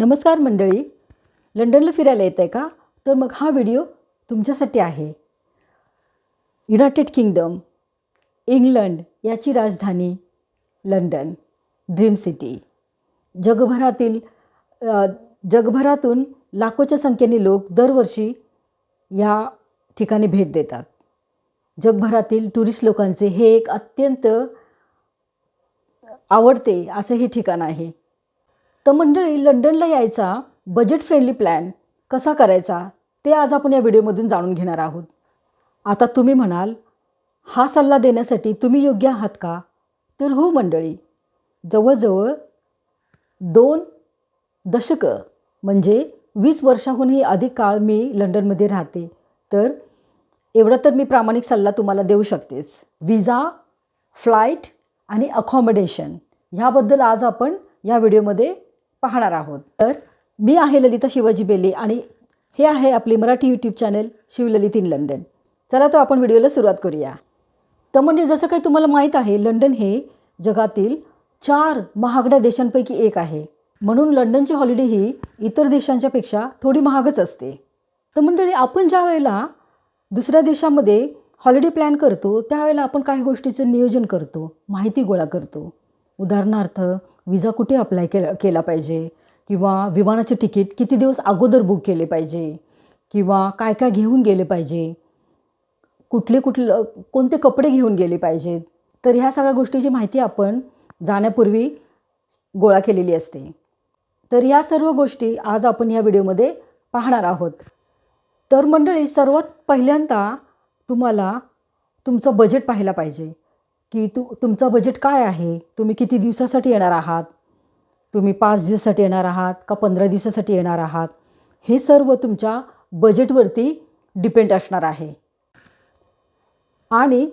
नमस्कार मंडळी. लंडनला फिरायला येत आहे का? तर मग हा व्हिडिओ तुमच्यासाठी आहे. युनायटेड किंगडम इंग्लंड याची राजधानी लंडन ड्रीम सिटी. जगभरातील जगभरातून लाखोच्या संख्येने लोक दरवर्षी या ठिकाणी भेट देतात. जगभरातील टुरिस्ट लोकांचे हे एक अत्यंत आवडते असं हे ठिकाण आहे. तर मंडळी लंडनला यायचा बजेट फ्रेंडली प्लॅन कसा करायचा ते आज आपण या व्हिडिओमधून जाणून घेणार आहोत. आता तुम्ही म्हणाल हा सल्ला देण्यासाठी तुम्ही योग्य आहात का? तर हो मंडळी जवळजवळ दोन दशकं म्हणजे वीस वर्षाहूनही अधिक काळ मी लंडनमध्ये राहते. तर एवढा तर मी प्रामाणिक सल्ला तुम्हाला देऊ शकतेच. विजा फ्लाईट आणि अकॉमोडेशन ह्याबद्दल आज आपण या व्हिडिओमध्ये पाहणार आहोत. तर मी आहे ललिता शिवाजी बेले आणि हे आहे आपले Marathi YouTube channel Shivlalit in London. चला तर आपण व्हिडिओला सुरुवात करूया. तर म्हणजे जसं काही तुम्हाला माहीत आहे लंडन हे जगातील चार महागड्या देशांपैकी एक आहे. म्हणून लंडनची हॉलिडे ही इतर देशांच्यापेक्षा थोडी महागच असते. तर मंडळी आपण ज्या वेळेला दुसऱ्या देशामध्ये हॉलिडे प्लॅन करतो त्यावेळेला आपण काही गोष्टीचं नियोजन करतो माहिती गोळा करतो. उदाहरणार्थ विजा कुठे अप्लाय केला केला पाहिजे? किंवा विमानाचे तिकीट किती दिवस अगोदर बुक केले पाहिजे? किंवा काय काय घेऊन गेले पाहिजे? कुठले कुठलं कोणते कपडे घेऊन गेले पाहिजेत तर ह्या सगळ्या गोष्टीची माहिती आपण जाण्यापूर्वी गोळा केलेली असते. तर या सर्व गोष्टी आज आपण या व्हिडिओमध्ये पाहणार आहोत. तर मंडळी सर्वात पहिल्यांदा तुम्हाला तुमचं बजेट पाहायला पाहिजे. की तू तुमचं बजेट काय आहे? तुम्ही किती दिवसासाठी येणार आहात? तुम्ही पाच दिवसासाठी येणार आहात का पंधरा दिवसासाठी येणार आहात? हे सर्व तुमच्या बजेटवरती डिपेंड असणार आहे. आणि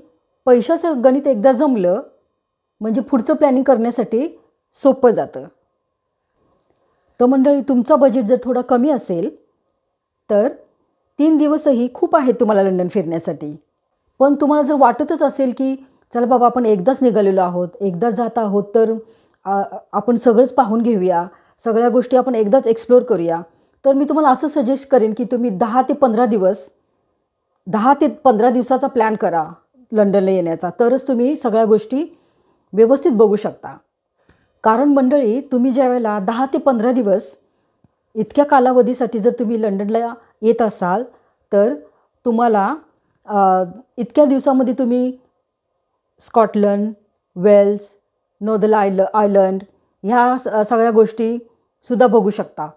पैशाचं गणित एकदा जमलं म्हणजे पुढचं प्लॅनिंग करण्यासाठी सोपं जातं. तर मंडळी तुमचं बजेट जर थोडं कमी असेल तर तीन दिवसही खूप आहेत तुम्हाला लंडन फिरण्यासाठी. पण तुम्हाला जर वाटतच असेल की चला बाबा आपण एकदाच निघालेलो आहोत. एकदाच जात आहोत तर आपण सगळंच पाहून घेऊया. सगळ्या गोष्टी आपण एकदाच एक्सप्लोअर करूया. तर मी तुम्हाला असं सजेस्ट करेन की तुम्ही दहा ते पंधरा दिवस दहा ते पंधरा दिवसाचा प्लॅन करा लंडनला येण्याचा. तरच तुम्ही सगळ्या गोष्टी व्यवस्थित बघू शकता. कारण मंडळी तुम्ही ज्या वेळेला दहा ते पंधरा दिवस इतक्या कालावधीसाठी जर तुम्ही लंडनला येत असाल तर तुम्हाला इतक्या दिवसामध्ये तुम्ही स्कॉटलंड वेल्स नोदल आयल आयलंड ह्या स- सगळ्या गोष्टीसुद्धा बघू शकता.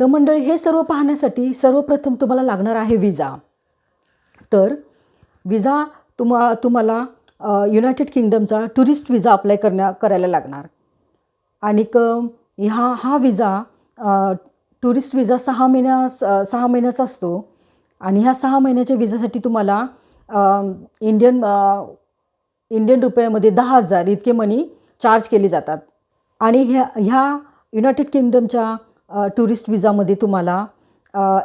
तर मंडळी हे सर्व पाहण्यासाठी सर्वप्रथम तुम्हाला लागणार आहे विजा. तर विजा तुम्हा तुम्हाला युनायटेड किंगडमचा टुरिस्ट विजा अप्लाय करण्या करायला लागणार. आणि क ह्या हा विजा टुरिस्ट विजा सहा महिन्या स- सहा महिन्याचा असतो. आणि ह्या सहा महिन्याच्या विजासाठी तुम्हाला इंडियन इंडियन रुपयामध्ये दहा हजार इतके मनी चार्ज केले जातात. आणि ह्या ह्या युनायटेड किंगडमच्या टुरिस्ट विजामध्ये तुम्हाला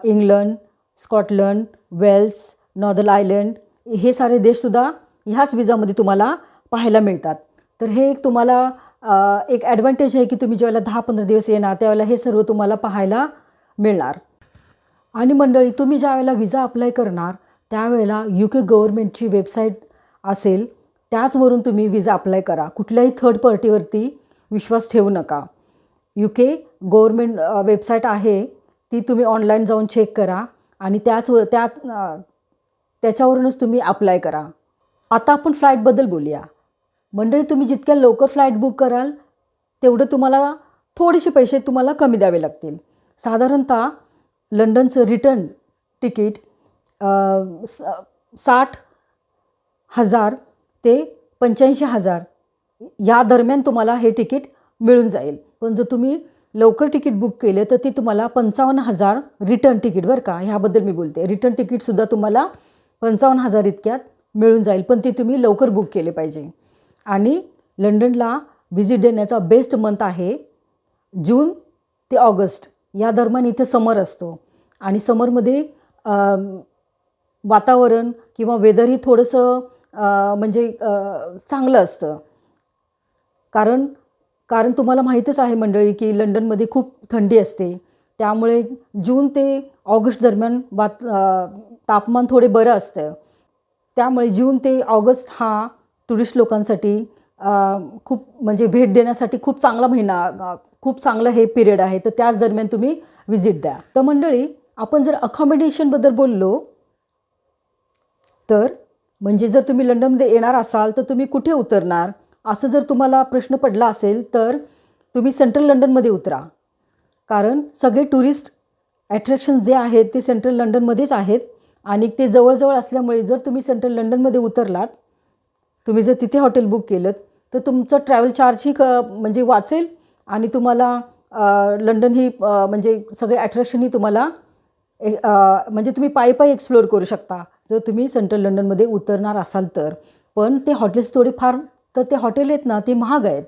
England Scotland Wales Northern Ireland हे सारे देशसुद्धा ह्याच विजामध्ये तुम्हाला पाहायला मिळतात. तर हे एक तुम्हाला एक ॲडव्हान्टेज आहे की तुम्ही ज्यावेळेला दहा पंधरा दिवस येणार त्यावेळेला हे सर्व तुम्हाला पाहायला मिळणार. आणि मंडळी तुम्ही ज्यावेळेला विजा अप्लाय करणार त्यावेळेला यू के गव्हर्मेंटची वेबसाईट असेल त्याचवरून तुम्ही विजा अप्लाय करा. कुठल्याही थर्ड पार्टीवरती विश्वास ठेवू नका. यू के गव्हर्मेंट वेबसाईट आहे. ती तुम्ही ऑनलाईन जाऊन चेक करा आणि त्याच त्यात त्याच्यावरूनच तुम्ही अप्लाय करा. आता आपण फ्लाईटबद्दल बोलूया. मंडळी तुम्ही जितक्या लवकर फ्लाईट बुक कराल तेवढं तुम्हाला थोडेसे पैसे तुम्हाला कमी द्यावे लागतील. साधारणतः लंडनचं रिटर्न तिकीट स- साठ हजार ते पंच्याऐंशी हजार. या दरम्यान तुम्हाला हे तिकीट मिळून जाईल. पण जर तुम्ही लवकर तिकीट बुक केले तर ती तुम्हाला पंचावन्न हजार रिटर्न तिकीट बरं का? ह्याबद्दल मी बोलते. रिटर्न तिकीटसुद्धा तुम्हाला पंचावन्न हजार इतक्यात मिळून जाईल. पण ते तुम्ही लवकर बुक केले पाहिजे. आणि लंडनला व्हिजिट देण्याचा बेस्ट मंथ आहे जून ते ऑगस्ट. या दरम्यान इथे समर असतो. आणि समरमध्ये वातावरण किंवा वेदरही थोडंसं म्हणजे चांगलं असतं. कारण कारण तुम्हाला माहीतच आहे मंडळी की लंडनमध्ये खूप थंडी असते. त्यामुळे जून ते ऑगस्ट दरम्यान वात तापमान थोडे बरं असतं. त्यामुळे जून ते ऑगस्ट हा टुरिस्ट लोकांसाठी खूप म्हणजे भेट देण्यासाठी खूप चांगला महिना खूप चांगलं हे पिरियड आहे. तर त्याच दरम्यान तुम्ही व्हिजिट द्या. तर मंडळी आपण जर अकॉमोडेशनबद्दल बोललो तर म्हणजे जर तुम्ही लंडनमध्ये येणार असाल तर तुम्ही कुठे उतरणार? असं जर तुम्हाला प्रश्न पडला असेल तर तुम्ही सेंट्रल लंडनमध्ये उतरा. कारण सगळे टुरिस्ट ॲट्रॅक्शन जे आहेत ते सेंट्रल लंडनमध्येच आहेत. आणि ते जवळजवळ असल्यामुळे जर तुम्ही सेंट्रल लंडनमध्ये उतरलात तुम्ही जर तिथे हॉटेल बुक केलं तर तुमचं ट्रॅव्हल चार्जही क म्हणजे वाचेल आणि तुम्हाला लंडन ही म्हणजे सगळे ॲट्रॅक्शनही तुम्हाला ए- म्हणजे तुम्ही पायी पायी एक्सप्लोअर करू शकता. जर तुम्ही सेंट्रल लंडनमध्ये उतरणार असाल तर पण ते हॉटेल्स थोडेफार तर ते हॉटेल आहेत ना ते महाग आहेत.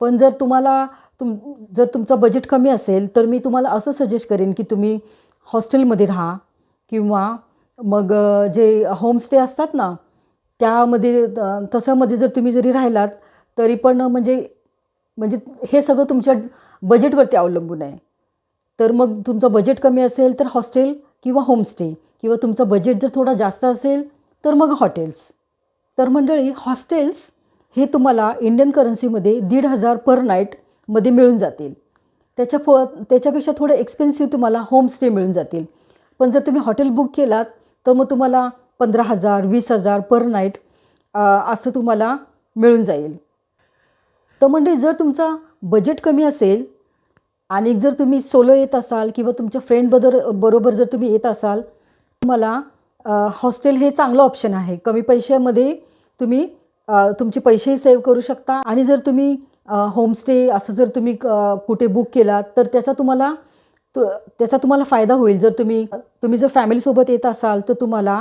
पण जर तुम्हाला तुम जर तुमचं बजेट कमी असेल तर मी तुम्हाला असं सजेस्ट करेन की तुम्ही हॉस्टेलमध्ये राहा किंवा मग जे होमस्टे असतात ना त्यामध्ये तसंमध्ये तशामध्ये जर तुम्ही जरी राहिलात तरी पण म्हणजे म्हणजे हे सगळं तुमच्या बजेटवरती अवलंबून आहे. तर मग तुमचं बजेट कमी असेल तर हॉस्टेल किंवा होमस्टे किंवा तुमचं बजेट जर थोडा जास्त असेल तर मग हॉटेल्स तर मंडळी हॉस्टेल्स हे तुम्हाला इंडियन करन्सीमध्ये दीड हजार पर नाईटमध्ये मिळून जातील. त्याच्या फ त्याच्यापेक्षा थोडं एक्सपेन्सिव्ह तुम्हाला होमस्टे मिळून जातील. पण जर तुम्ही हॉटेल बुक केलात तर मग तुम्हाला पंधरा हजार वीस हजार पर नाईट असं तुम्हाला मिळून जाईल. तर म्हणजे जर तुमचा बजेट कमी असेल आणि जर तुम्ही सोलो येत असाल किंवा तुमच्या फ्रेंड बरोबर जर तुम्ही येत असाल तुम्हाला हॉस्टेल हे चांगलं ऑप्शन आहे. कमी पैशामध्ये तुम्ही तुमचे पैसेही सेव्ह करू शकता. आणि जर तुम्ही होमस्टे असं जर तुम्ही कुठे बुक केलात तर त्याचा तुम्हाला तो त्याचा तुम्हाला फायदा होईल. जर तुम्ही तुम्ही जर फॅमिलीसोबत येत असाल तर तुम्हाला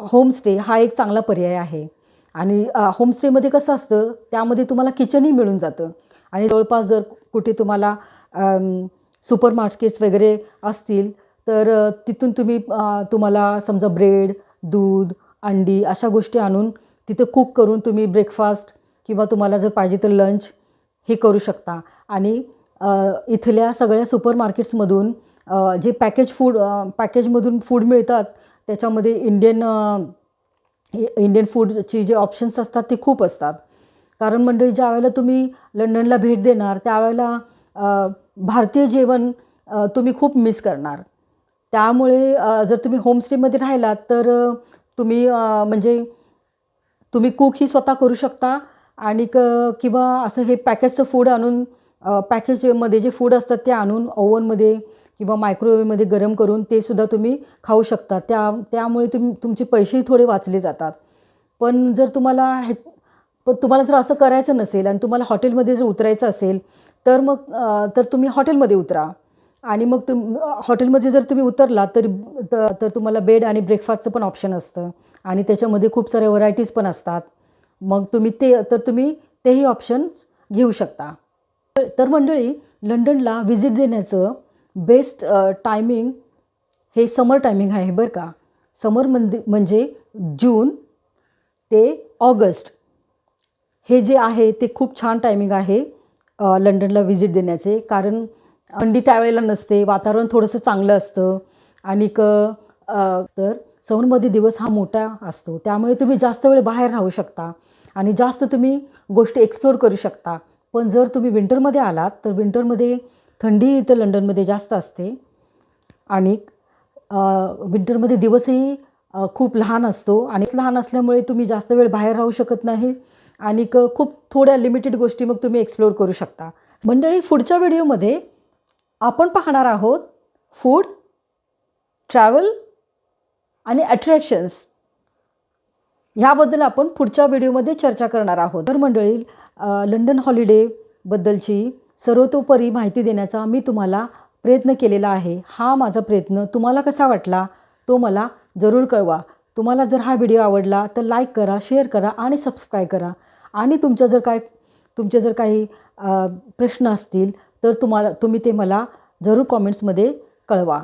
होमस्टे हा एक चांगला पर्याय आहे. आणि होमस्टेमध्ये कसं असतं त्यामध्ये तुम्हाला किचनही मिळून जातं. आणि जवळपास जर कुठे तुम्हाला सुपर मार्केट्स वगैरे असतील तर तिथून तुम्ही तुम्हाला समजा ब्रेड दूध अंडी अशा गोष्टी आणून तिथे कुक करून तुम्ही ब्रेकफास्ट किंवा तुम्हाला जर पाहिजे तर लंच हे करू शकता. आणि इथल्या सगळ्या सुपर मार्केट्समधून जे पॅकेज फूड पॅकेजमधून फूड मिळतात त्याच्यामध्ये इंडियन इंडियन फूडची जे ऑप्शन्स असतात ते खूप असतात. कारण मंडळी ज्या वेळेला तुम्ही लंडनला भेट देणार त्यावेळेला भारतीय जेवण तुम्ही खूप मिस करणार. त्यामुळे जर तुम्ही होमस्टेमध्ये राहिलात तर तुम्ही म्हणजे तुम्ही कुकही स्वतः करू शकता आणि क किंवा असं हे पॅकेजचं फूड आणून पॅकेजमध्ये जे फूड असतात ते आणून ओव्हनमध्ये किंवा मायक्रोवेव्हमध्ये गरम करून ते सुद्धा तुम्ही खाऊ शकता. त्या त्यामुळे तुम तुमचे पैसेही थोडे वाचले जातात. पण जर तुम्हाला हे पण तुम्हाला जर असं करायचं नसेल आणि तुम्हाला हॉटेलमध्ये जर उतरायचं असेल तर मग तर तुम्ही हॉटेलमध्ये उतरा. आणि मग तुम हॉटेलमध्ये जर तुम्ही उतरला तरी तर तुम्हाला बेड आणि ब्रेकफास्टचं पण ऑप्शन असतं. आणि त्याच्यामध्ये खूप साऱ्या व्हरायटीज पण असतात. मग तुम्ही ते तर तुम्ही तेही ऑप्शन्स घेऊ शकता. तर मंडळी लंडनला व्हिजिट देण्याचं बेस्ट टायमिंग हे समर टायमिंग आहे बरं का? समर म्हणजे म्हणजे जून ते ऑगस्ट. हे जे आहे ते खूप छान टायमिंग आहे लंडनला व्हिजिट देण्याचे. कारण थंडी त्यावेळेला नसते वातावरण थोडंसं चांगलं असतं. आणि क तर समरमध्ये दिवस हा मोठा असतो. त्यामुळे तुम्ही जास्त वेळ बाहेर राहू शकता आणि जास्त तुम्ही गोष्टी एक्सप्लोर करू शकता. पण जर तुम्ही विंटरमध्ये आलात तर विंटरमध्ये थंडी इथं लंडनमध्ये जास्त असते. आणि विंटरमध्ये दिवसही खूप लहान असतो. आणि लहान असल्यामुळे तुम्ही जास्त वेळ बाहेर राहू शकत नाही. आणि क खूप थोड्या लिमिटेड गोष्टी मग तुम्ही एक्सप्लोअर करू शकता. मंडळी पुढच्या व्हिडिओमध्ये आपण पाहणार आहोत फूड ट्रॅव्हल आणि अट्रॅक्शन्स ह्याबद्दल आपण पुढच्या व्हिडिओमध्ये चर्चा करणार आहोत. तर मंडळी लंडन हॉलिडेबद्दलची सर्वतोपरी माहिती देण्याचा मी तुम्हाला प्रयत्न केलेला आहे. हा माझा प्रयत्न तुम्हाला कसा वाटला तो मला जरूर कळवा. तुम्हाला जर हा व्हिडिओ आवडला तर लाईक करा शेअर करा आणि सबस्क्राईब करा. आणि तुमच्या जर काय तुमचे जर काही प्रश्न असतील तर तुम्हाला तुम्ही ते मला जरूर कॉमेंट्समध्ये कळवा.